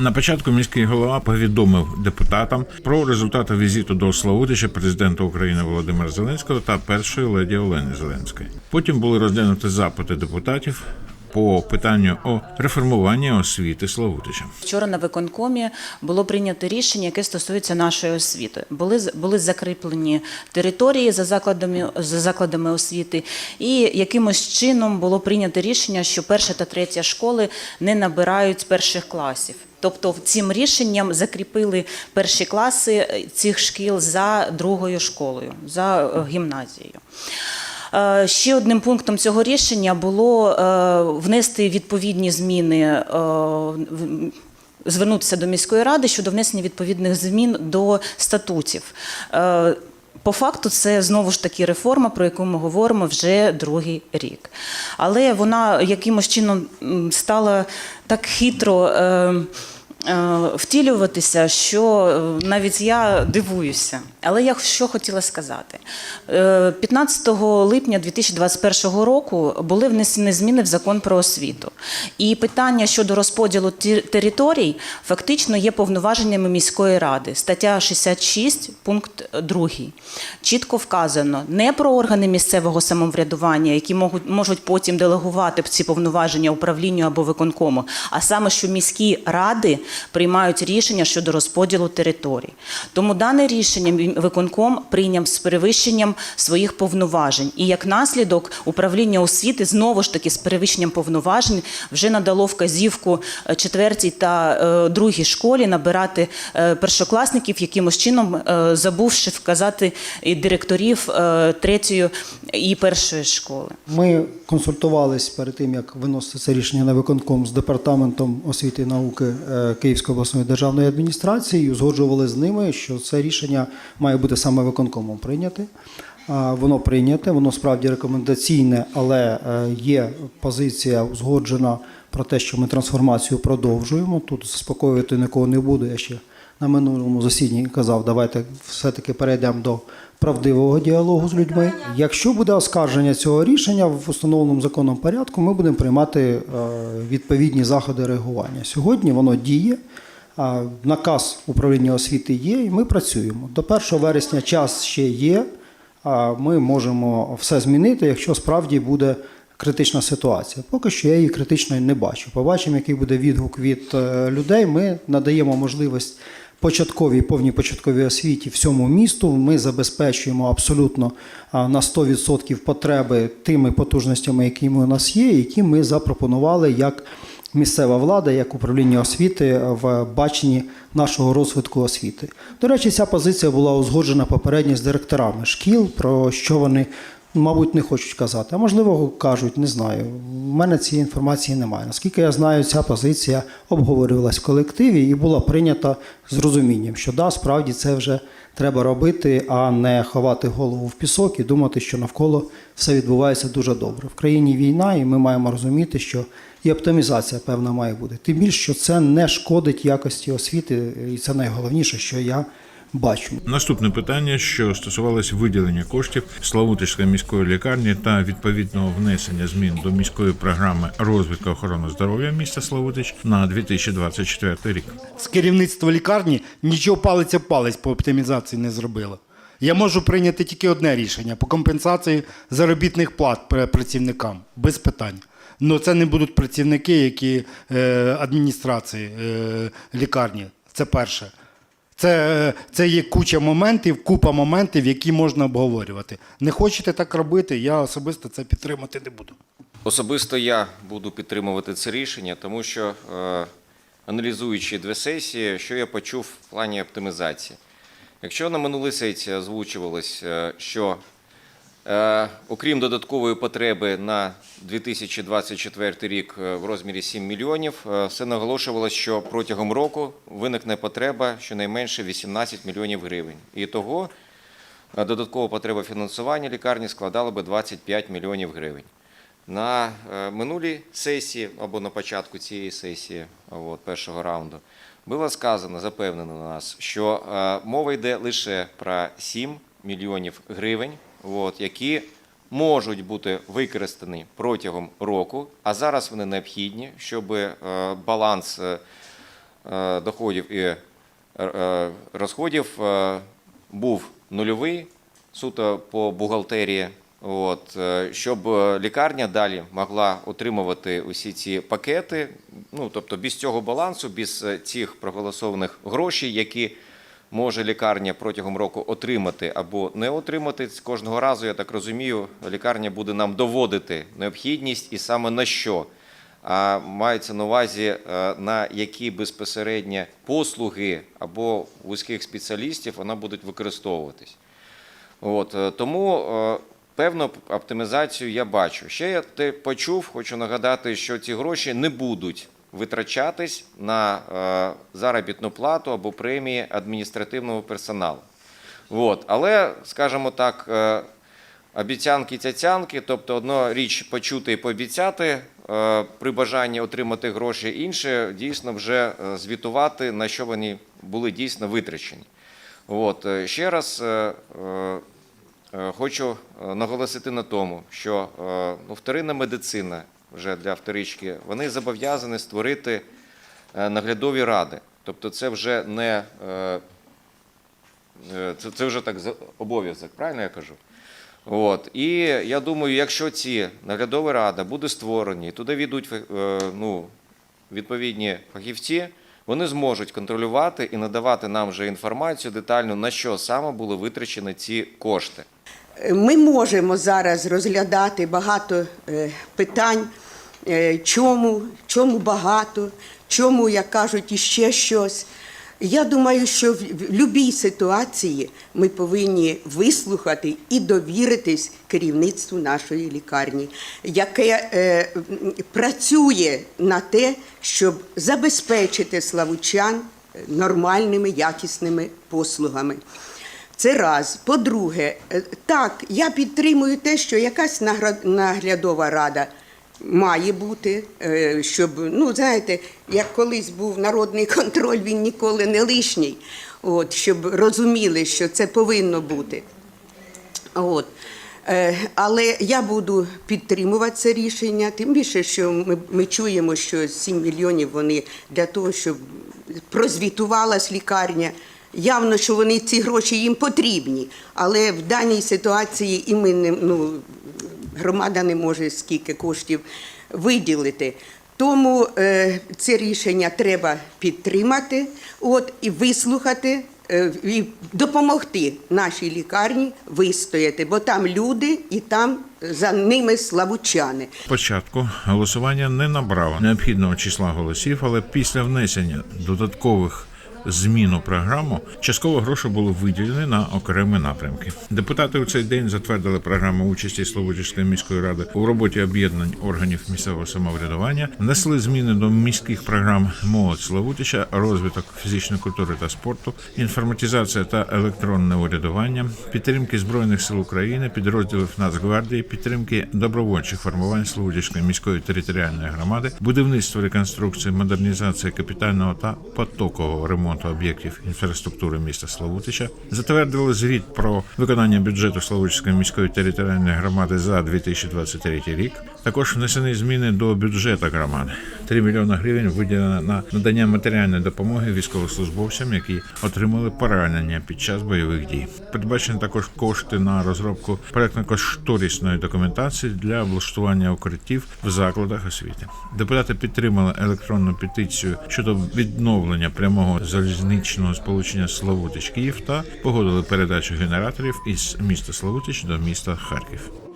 На початку міський голова повідомив депутатам про результати візиту до Славутича президента України Володимира Зеленського та першої леді Олени Зеленської. Потім були розглянуті запити депутатів по питанню о реформуванні освіти Славутича. Вчора на виконкомі було прийнято рішення, яке стосується нашої освіти. Були були закріплені території за закладами за закладами освіти, і якимось чином було прийнято рішення, що перша та третя школи не набирають перших класів. Тобто цим рішенням закріпили перші класи е, цих шкіл за другою школою, за е, гімназією. Е, Ще одним пунктом цього рішення було внести відповідні зміни. Звернутися до міської ради щодо внесення відповідних змін до статутів. По факту, це знову ж таки реформа, про яку ми говоримо вже другий рік. Але вона якимось чином стала так хитро. Е, е, Втілюватися, що е, навіть я дивуюся. Але я що хотіла сказати. Е, 15 липня 2021 року були внесені зміни в закон про освіту. І питання щодо розподілу територій фактично є повноваженнями міської ради. Стаття 66, пункт 2. Чітко вказано не про органи місцевого самоврядування, які можуть, можуть потім делегувати ці повноваження управлінню або виконкому, а саме, що міські ради приймають рішення щодо розподілу територій. Тому дане рішення виконком прийняв з перевищенням своїх повноважень. І як наслідок управління освіти знову ж таки з перевищенням повноважень вже надало вказівку е, четвертій та е, другій школі набирати е, першокласників, якимось чином забувши вказати директорів третьої і першої школи. Ми консультувались перед тим, як виносити це рішення на виконком з департаментом освіти і науки е, Київської обласної державної адміністрації і узгоджували з ними, що це рішення має бути саме виконкомом прийняте. Воно прийняте, воно справді рекомендаційне, але е, є позиція узгоджена про те, що ми трансформацію продовжуємо. Тут заспокоювати нікого не буду. Я ще на минулому засіданні казав, давайте все-таки перейдемо до правдивого діалогу з людьми. Якщо буде оскарження цього рішення в установленому законом порядку, ми будемо приймати е, відповідні заходи реагування. Сьогодні воно діє. Наказ управління освіти є, і ми працюємо. До 1 вересня час ще є. Ми можемо все змінити, якщо справді буде критична ситуація. Поки що я її критичною не бачу. Побачимо, який буде відгук від е, людей. Ми надаємо можливість початковій, повній початковій освіті всьому місту. Ми забезпечуємо абсолютно на 100% потреби тими потужностями, які у нас є, які ми запропонували як місцева влада, як управління освіти в баченні нашого розвитку освіти. До речі, ця позиція була узгоджена попередньо з директорами шкіл, про що вони. Мабуть, не хочуть казати, а можливо, кажуть, не знаю. У мене цієї інформації немає. Наскільки я знаю, ця позиція обговорювалась в колективі і була прийнята з розумінням, що да, справді це вже треба робити, а не ховати голову в пісок і думати, що навколо все відбувається дуже добре. В країні війна, і ми маємо розуміти, що і оптимізація певна має бути. Тим більше, що це не шкодить якості освіти, і це найголовніше, що я бачу. Наступне питання, що стосувалося виділення коштів Славутичської міської лікарні та відповідного внесення змін до міської програми розвитку охорони здоров'я міста Славутич на 2024 рік. з керівництва лікарні нічого палиця палець по оптимізації не зробило. Я можу прийняти тільки одне рішення по компенсації заробітних плат працівникам без питань. Ну це не будуть працівники, які е, адміністрації е, лікарні. Це перше. Це, це є куча моментів, купа моментів, які можна обговорювати. Не хочете так робити, я особисто це підтримати не буду. Особисто я буду підтримувати це рішення, тому що е, аналізуючи дві сесії, що я почув в плані оптимізації. Якщо на минулій сесії озвучувалось, е, що окрім додаткової потреби на 2024 рік е, в розмірі 7 мільйонів, е, все наголошувалось, що протягом року виникне потреба щонайменше 18 мільйонів гривень. І того е, додаткова потреба фінансування лікарні складала би 25 мільйонів гривень. На е, минулій сесії або на початку цієї сесії, от, першого раунду, було сказано, запевнено нас, що е, мова йде лише про 7 мільйонів гривень, от, які можуть бути використані протягом року, а зараз вони необхідні, щоб е, баланс е, е, доходів і розходів був нульовий суто по бухгалтерії. От, щоб лікарня далі могла отримувати усі ці пакети, ну тобто без цього балансу, без цих проголосованих грошей, які може лікарня протягом року отримати або не отримати. Кожного разу, я так розумію, лікарня буде нам доводити необхідність і саме на що. А мається на увазі е, на які безпосередньо послуги або вузьких спеціалістів вона будуть використовуватись. От, е, тому е, певну оптимізацію я бачу. Ще я почув, хочу нагадати, що ці гроші не будуть витрачатись на е, заробітну плату або премії адміністративного персоналу. От. Але, скажімо так, е, обіцянки цяцянки, тобто одна річ почути і пообіцяти е, при бажанні отримати гроші, інше дійсно вже звітувати, на що вони були дійсно витрачені. От, ще раз хочу наголосити на тому, що ну, вторинна медицина вже для вторички, вони зобов'язані створити е, наглядові ради. Тобто це вже не е, е, це, це вже так обов'язок, правильно я кажу? От. І я думаю, якщо ці наглядові ради будуть створені, туди війдуть е, ну, відповідні фахівці, вони зможуть контролювати і надавати нам вже інформацію детальну, на що саме були витрачені ці кошти. Ми можемо зараз розглядати багато е, питань, е, чому, чому багато, чому, як кажуть, іще щось. Я думаю, що в будь-якій ситуації ми повинні вислухати і довіритись керівництву нашої лікарні, яке е, працює на те, щоб забезпечити славучан нормальними якісними послугами. Це раз. По-друге, е, так, я підтримую те, що якась наглядова рада має бути, е, щоб, ну, знаєте, як колись був народний контроль, він ніколи не лишній. От, щоб розуміли, що це повинно бути. От. Е, Але я буду підтримувати це рішення, тим більше, що ми, ми чуємо, що 7 мільйонів вони для того, щоб прозвітувалась лікарня. Явно, що вони ці гроші їм потрібні, але в даній ситуації і ми не ну, громада не може скільки коштів виділити. Тому е, це рішення треба підтримати, от і вислухати е, і допомогти нашій лікарні вистояти, бо там люди і там за ними славучани. Спочатку голосування не набрало необхідного числа голосів, але після внесення додаткових змін у програму частково гроші були виділені на окремі напрямки. Депутати у цей день затвердили програму участі Слободівської міської ради у роботі об'єднань органів місцевого самоврядування, внесли зміни до міських програм молодь Славутича, розвиток фізичної культури та спорту, інформатизація та електронне урядування, підтримки збройних сил України, підрозділів Нацгвардії, підтримки добровольчих формувань Слободівської міської територіальної громади, будівництво, реконструкції, модернізація капітального та потокового ремонту об'єктів інфраструктури міста Славутича, затвердили звіт про виконання бюджету Славутської міської територіальної громади за 2023 рік. Також внесені зміни до бюджету громади. 3 мільйони гривень виділено на надання матеріальної допомоги військовослужбовцям, які отримали поранення під час бойових дій. Передбачені також кошти на розробку проектно-кошторисної документації для облаштування укриттів в закладах освіти. Депутати підтримали електронну петицію щодо відновлення прямого залізничного сполучення Славутич Київ та погодили передачу генераторів із міста Славутич до міста Харків.